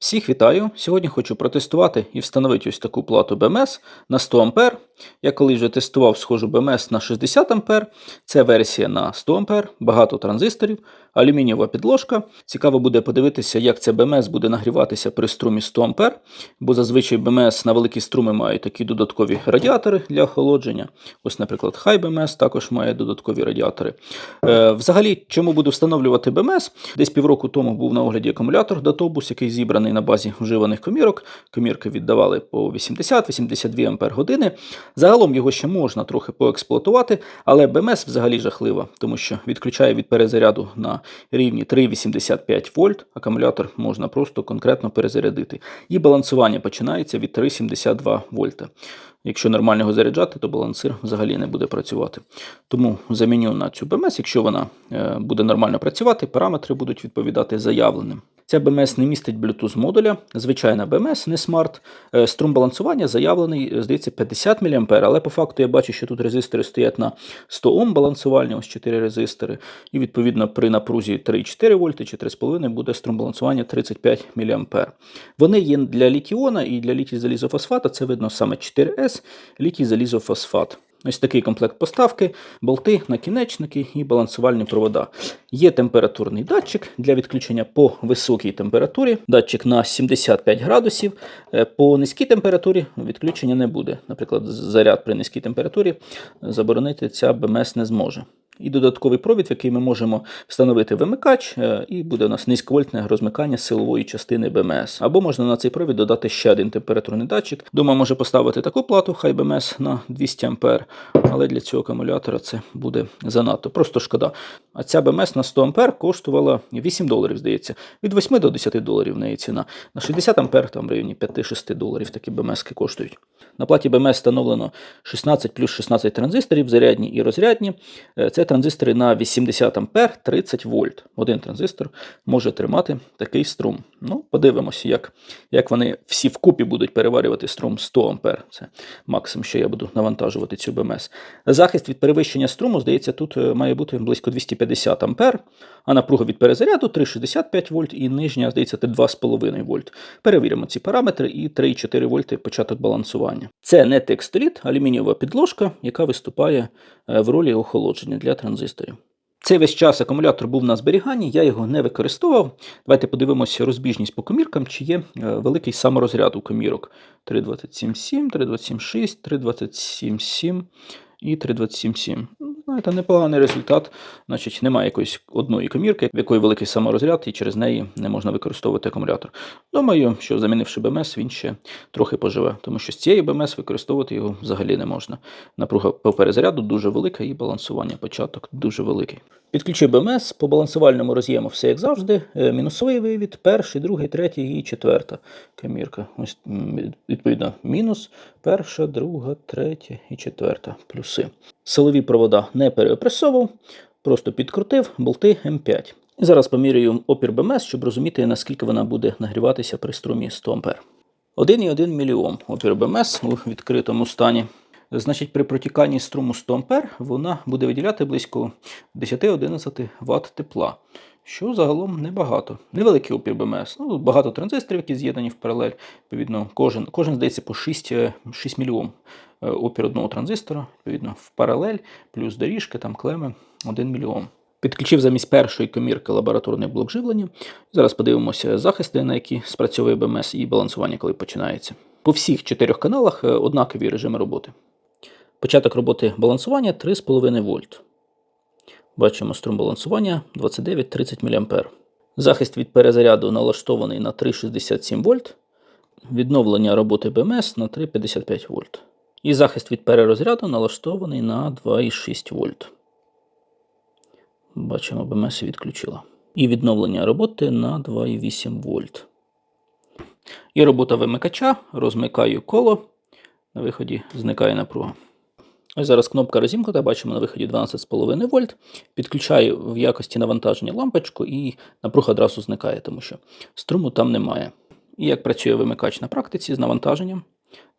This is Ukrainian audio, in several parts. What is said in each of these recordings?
Всіх вітаю! Сьогодні хочу протестувати і встановити ось таку плату BMS на 100 А. Я колись вже тестував схожу BMS на 60 А. Це версія на 100 А, багато транзисторів, алюмінієва підложка. Цікаво буде подивитися, як ця BMS буде нагріватися при струмі 100 А, бо зазвичай BMS на великі струми мають такі додаткові радіатори для охолодження. Ось, наприклад, High BMS також має додаткові радіатори. Е, взагалі, чому буду встановлювати BMS? Десь півроку тому був на огляді акумулятор Databus, який зібраний на базі вживаних комірок. Комірки віддавали по 80-82 Ампер години. Загалом його ще можна трохи поексплуатувати, але BMS взагалі жахлива, тому що відключає від перезаряду на рівні 3,85 вольт. Акумулятор можна просто конкретно перезарядити. І балансування починається від 3,72 вольта. Якщо нормально його заряджати, то балансир взагалі не буде працювати. Тому заміню на цю BMS, якщо вона е, буде нормально працювати, параметри будуть відповідати заявленим. Ця BMS не містить Bluetooth модуля, звичайна BMS, не смарт. Е, Струм балансування заявлений, е, здається, 50 мА, але по факту я бачу, що тут резистори стоять на 100 Ом балансувальні, ось 4 резистори. І відповідно при напрузі 3,4 вольти чи 3,5 буде струм балансування 35 мА. Вони є для літіона і для літій залізофосфата, це видно саме 4С, літій залізофосфат. Ось такий комплект поставки, болти, накінечники і балансувальні провода. Є температурний датчик для відключення по високій температурі. Датчик на 75 градусів. Е, По низькій температурі відключення не буде. Наприклад, заряд при низькій температурі заборонити ця БМС не зможе. І додатковий провід, в який ми можемо встановити вимикач, е, і буде у нас низьковольтне розмикання силової частини БМС. Або можна на цей провід додати ще один температурний датчик. Думаю, може поставити таку плату, хай БМС на 200 А, але для цього акумулятора це буде занадто. Просто шкода. А ця БМС на 100 А коштувала 8 доларів, здається. Від 8 до 10 доларів в неї ціна. На 60 А там в районі 5-6 доларів такі БМСки коштують. На платі БМС встановлено 16 плюс 16 транзисторів, зарядні і розрядні. Е, Це транзистори на 80 А 30 вольт. Один транзистор може тримати такий струм. Ну, подивимося, як, як вони всі вкупі будуть переварювати струм 100 А. Це максимум, що я буду навантажувати цю БМС. Захист від перевищення струму, здається, тут е, має бути близько 250 А, а напруга від перезаряду 3,65 вольт і нижня, здається, 2,5 вольт. Перевіримо ці параметри і 3,4 вольти початок балансування. Це не текстоліт, алюмінієва підложка, яка виступає е, в ролі охолодження транзисторів. Цей весь час акумулятор був на зберіганні, я його не використовував. Давайте подивимося розбіжність по коміркам, чи є е, великий саморозряд у комірок. 3.27.7, 3.27.6, 3.27.7 і 3.27.7. Знаєте, непоганий результат. Значить, немає якоїсь одної комірки, в якої великий саморозряд, і через неї не можна використовувати акумулятор. Думаю, що замінивши БМС, він ще трохи поживе, тому що з цієї БМС використовувати його взагалі не можна. Напруга по перезаряду дуже велика і балансування початок дуже великий. Підключив БМС, по балансувальному роз'єму все як завжди. Е, Мінусовий вивід, перший, другий, третій і четверта комірка. Ось відповідно мінус, перша, друга, третя і четверта плюси. Силові провода не переопресовував, просто підкрутив болти М5. І зараз поміряю опір БМС, щоб розуміти, наскільки вона буде нагріватися при струмі 100 А. 1,1 мільйом опір БМС у відкритому стані. Значить, при протіканні струму 100 А вона буде виділяти близько 10-11 Вт тепла, що загалом небагато. Невеликий опір БМС. Ну, багато транзисторів, які з'єднані в паралель. Відповідно, кожен, кожен здається по 6, е, 6 мільйом опір одного транзистора, відповідно, в паралель, плюс доріжки, там клеми 1 мільйом. Підключив замість першої комірки лабораторний блок живлення. Зараз подивимося захисти, на які спрацьовує БМС і балансування, коли починається. По всіх чотирьох каналах е, однакові режими роботи. Початок роботи балансування 3,5 вольт. Бачимо струм балансування 29-30 мА. Захист від перезаряду налаштований на 3,67 вольт. Відновлення роботи БМС на 3,55 вольт. І захист від перерозряду налаштований на 2,6 вольт. Бачимо, БМС відключила. І відновлення роботи на 2,8 вольт. І робота вимикача. Розмикаю коло. На виході зникає напруга. Ось зараз кнопка розімкнута, бачимо на виході 12,5 вольт. Підключаю в якості навантаження лампочку і напруга одразу зникає, тому що струму там немає. І як працює вимикач на практиці з навантаженням.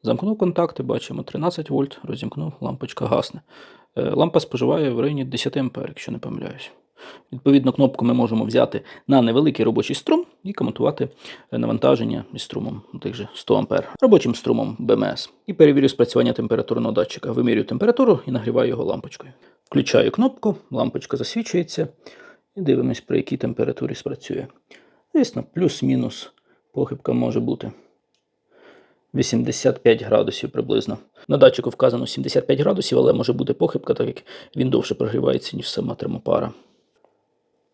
Замкнув контакти, бачимо 13 вольт, розімкнув, лампочка гасне. Е, Лампа споживає в районі 10 А, якщо не помиляюсь. Відповідно, кнопку ми можемо взяти на невеликий робочий струм і комутувати е, навантаження із струмом тих же 100 А, робочим струмом БМС. І перевірю спрацювання температурного датчика. Вимірюю температуру і нагріваю його лампочкою. Включаю кнопку, лампочка засвічується і дивимось, при якій температурі спрацює. Звісно, плюс-мінус похибка може бути 85 градусів приблизно. На датчику вказано 75 градусів, але може бути похибка, так як він довше прогрівається, ніж сама термопара.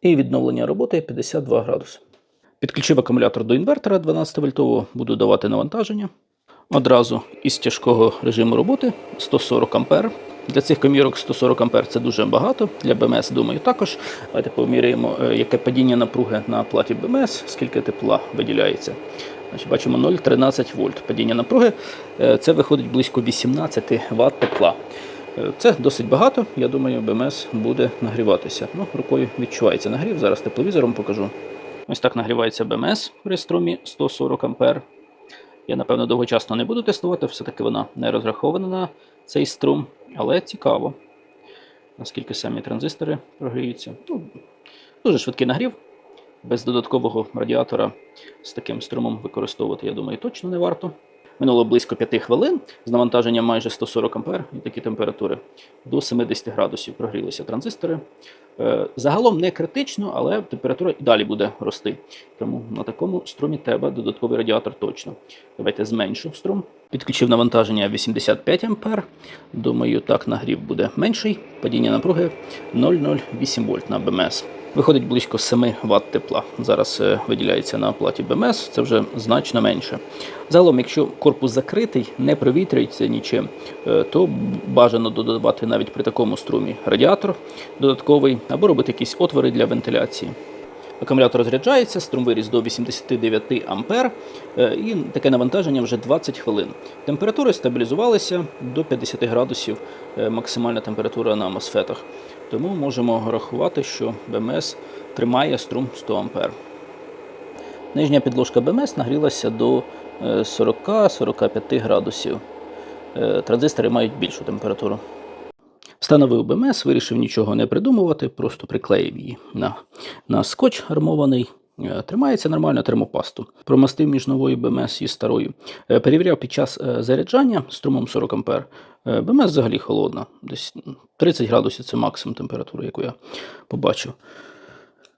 І відновлення роботи 52 градуси. Підключив акумулятор до інвертора 12 вольтового, буду давати навантаження. Одразу із тяжкого режиму роботи 140 А. Для цих комірок 140 А це дуже багато. Для БМС, думаю, також. Давайте поміряємо, е, яке падіння напруги на платі БМС, скільки тепла виділяється. Значить, бачимо 0,13 вольт. Падіння напруги. Е, Це виходить близько 18 Вт тепла. Це досить багато. Я думаю, БМС буде нагріватися. Ну, рукою відчувається нагрів. Зараз тепловізором покажу. Ось так нагрівається БМС при струмі 140 А. Я, напевно, довгочасно не буду тестувати, все-таки вона не розрахована на цей струм, але цікаво, наскільки самі транзистори прогріються. Ну, дуже швидкий нагрів. Без додаткового радіатора з таким струмом використовувати, я думаю, точно не варто. Минуло близько 5 хвилин з навантаженням майже 140 А і такі температури до 70 градусів прогрілися транзистори. Е, Загалом не критично, але температура і далі буде рости. Тому на такому струмі треба додатковий радіатор точно. Давайте зменшу струм. Підключив навантаження 85 А. Думаю, так нагрів буде менший. Падіння напруги 0,08 вольт на БМС. Виходить близько 7 Вт тепла. Зараз е, виділяється на платі БМС, це вже значно менше. Загалом, якщо корпус закритий, не провітрюється нічим, е, то бажано додавати навіть при такому струмі радіатор додатковий або робити якісь отвори для вентиляції. Акумулятор розряджається, струм виріс до 89 А, е, і таке навантаження вже 20 хвилин. Температури стабілізувалися до 50 градусів е, максимальна температура на мосфетах. Тому можемо рахувати, що БМС тримає струм 100 А. Нижня підложка БМС нагрілася до е, 40-45 градусів. Е, Транзистори мають більшу температуру. Встановив БМС, вирішив нічого не придумувати, просто приклеїв її на, на скотч армований. Е, Тримається нормально термопасту. Промастив між новою БМС і старою. Е, Перевіряв під час е, заряджання струмом 40 А. БМС взагалі холодна. Десь 30 градусів це максимум температури, яку я побачив.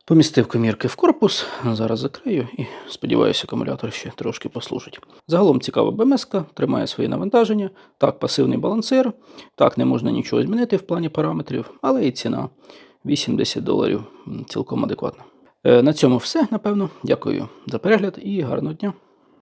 Помістив комірки в корпус, зараз закрию і сподіваюся, акумулятор ще трошки послужить. Загалом цікава БМС, тримає своє навантаження. Так, пасивний балансир, так, не можна нічого змінити в плані параметрів, але і ціна 80 доларів цілком адекватна. Е, На цьому все, напевно. Дякую за перегляд і гарного дня.